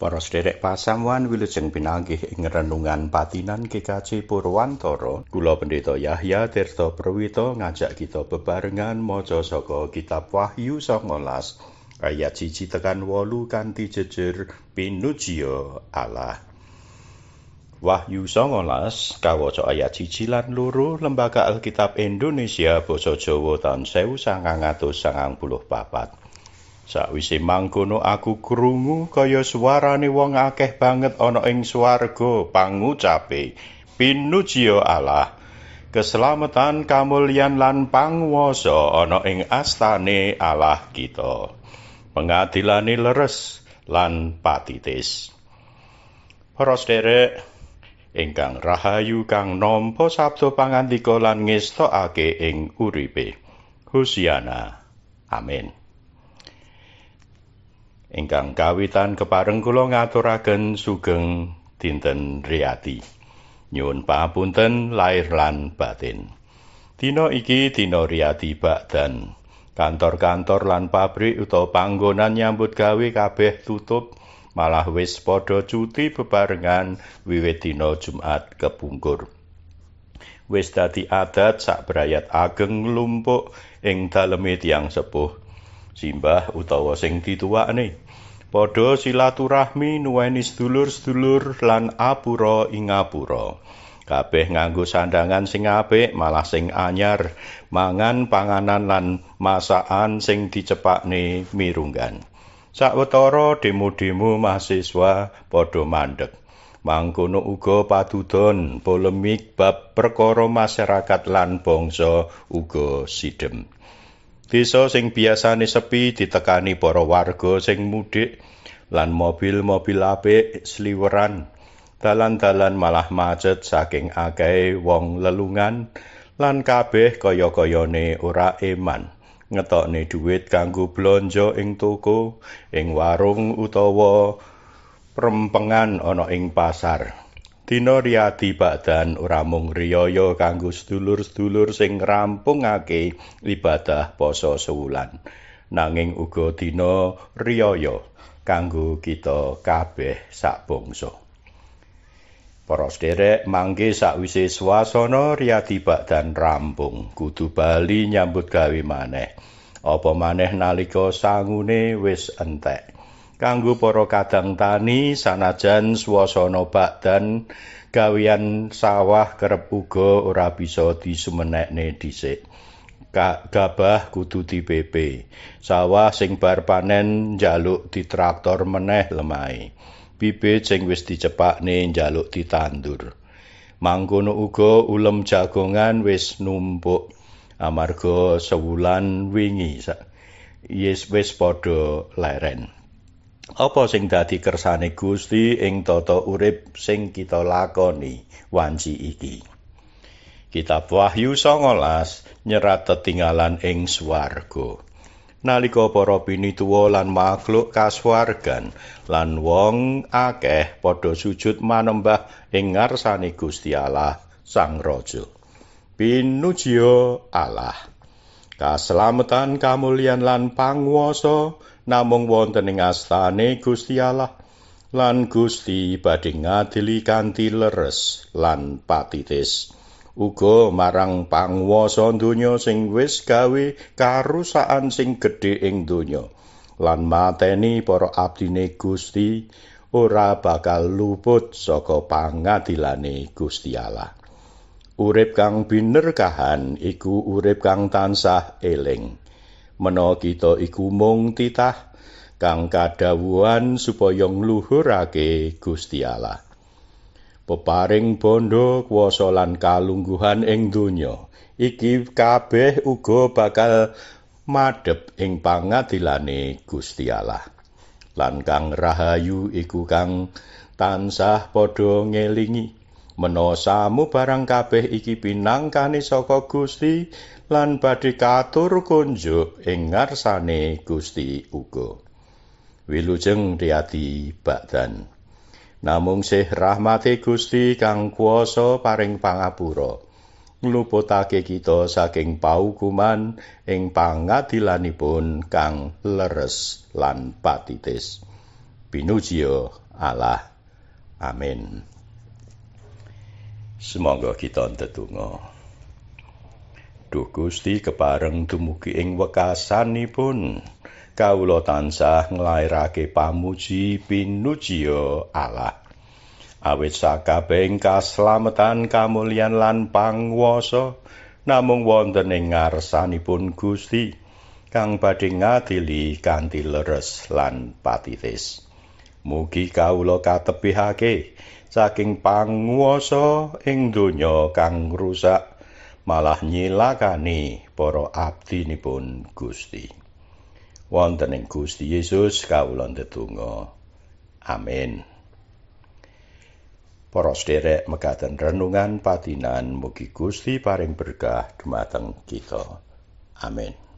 Para sederek pasamuan wilujeng pinanggih ing renungan patinan GKJ Purwantara, kula Pendeta Yahya Tirta Prawito ngajak kita bebarengan maca saka kitab Wahyu 19 ayat 1 tekan 8 kanthi jejer pinujio Allah. Wahyu 19 kawaca ayat 1 lan loro Lembaga Alkitab Indonesia basa Jawa tahun 1994. Sakwise mangkono aku krungu kaya suarane wong akeh banget ana ing swarga pangucape pinujio Allah keselamatan kamulyan lan panguwasa ana ing astane Allah kita pengadilane leres lan patitis. Para sederek ingkang rahayu kang nampa sabda pangandika lan ngestokake ing uripe Hosiana Amin ingkang kawitan kepareng kula ngaturaken sugeng dinten Riyadi. Nyuwun papunten lair lan batin. Dina iki dina Riyadi Bakdan. Kantor-kantor lan pabrik utawa panggonan nyambut gawe kabeh tutup malah wis padha cuti bebarengan wiwit dina Jumat kepungkur. Wis dadi adat sak brayat ageng lumpuk ing daleme tiyang sepuh simbah utawa sing dituwakne. Padha silaturahmi nuweni sedulur-sedulur lan apura ing apura. Kabeh nganggo sandangan sing apik, malah sing anyar, mangan panganan lan masakan sing dicepakne mirunggan. Sawetara demo-demo mahasiswa padha mandeg. Mangkono uga padudon polemik bab perkara masyarakat lan bangsa uga sidhem. Desa sing biasane sepi ditekani para warga sing mudik lan mobil-mobil apik sliweran. Dalan-dalan malah macet saking akeh wong lelungan lan kabeh kaya-kayane ora eman. Ngetokne dhuwit kanggo blanja ing toko, ing warung utawa rempengan ana ing pasar. Dina riyadi bakdan ora mung riyaya kanggo sedulur-sedulur sing ngrampungake ibadah poso sewulan, nanging uga dina riyaya kanggo kita kabeh sak bangsa. Para sederek mangke sakwise swasana riyadi bakdan rampung, kudu bali nyambut gawe maneh. Apa maneh nalika sangune wis entek. Kanggo para kadang tani sanajan swasana bakdan gawean sawah kerep uga ora bisa disumenekne dhisik. Gabah kudu dipepe. Sawah sing bar panen njaluk ditraktor meneh lemahe bibit sing wis dicepakne njaluk ditandur. Mangkono uga ulem jagongan wis numpuk. Amarga sewulan wingi yes wis padha leren Apa sing dadi kersane Gusti ing tata urip sing kita lakoni wanci iki? Kitab Wahyu 19 nyerat tetinggalan ing swarga. Nalika para pinituwa lan makhluk kaswargan lan wong akeh padha sujud manembah ing ngarsane Gusti Allah Sang Raja. Pinujio Allah. Kaselamatan kamulyan lan panguwasa namung wonten ing astane Gusti Allah lan Gusti badhe ngadili kanthi leres lan patitis. Uga marang panguwasa donya sing wis gawe karusakan sing gedhe ing donya lan mateni para abdine Gusti ora bakal luput saka pangadilane Gusti Allah. Urip kang binerkahan iku urip kang tansah eling menawa kita iku mung titah kang kadhawuhan supaya ngluhurake Gusti Allah. Peparing bondo kuwasa lan kalungguhan ing donya iki kabeh uga bakal madhep ing pangadilane Gusti Allah. Lan kang rahayu iku kang tansah padha ngelingi menawa samu barang kabeh iki pinangkane saka Gusti lan badhe katur kunjuk ing ngarsane Gusti uga. Wilujeng riyadi bakdan. Namung sih rahmate Gusti kang kuwasa paring pangapura. Ngluputake kita saking paukuman ing pangadilanipun kang leres lan patitis. Pinujio Allah. Amin. Semoga kita ndedonga. Duh Gusti kepareng dumugi ing wekasanipun kawula tansah nglairake pamuji pinujiya Allah. Awit sakabehing kaslametan kamulyan lan panguwasa namung wonten ing ngarsanipun Gusti kang badhe ngadili kanthi leres lan patitis. Mugi kawula katebihake saking panguwasa ing donya kang rusak malah nyilakani para abdinipun Gusti. Wonten ing Gusti Yesus kawula ndedonga. Amin. Para sederek mekaten renungan patinan mugi Gusti paring berkah dumateng kita. Amin.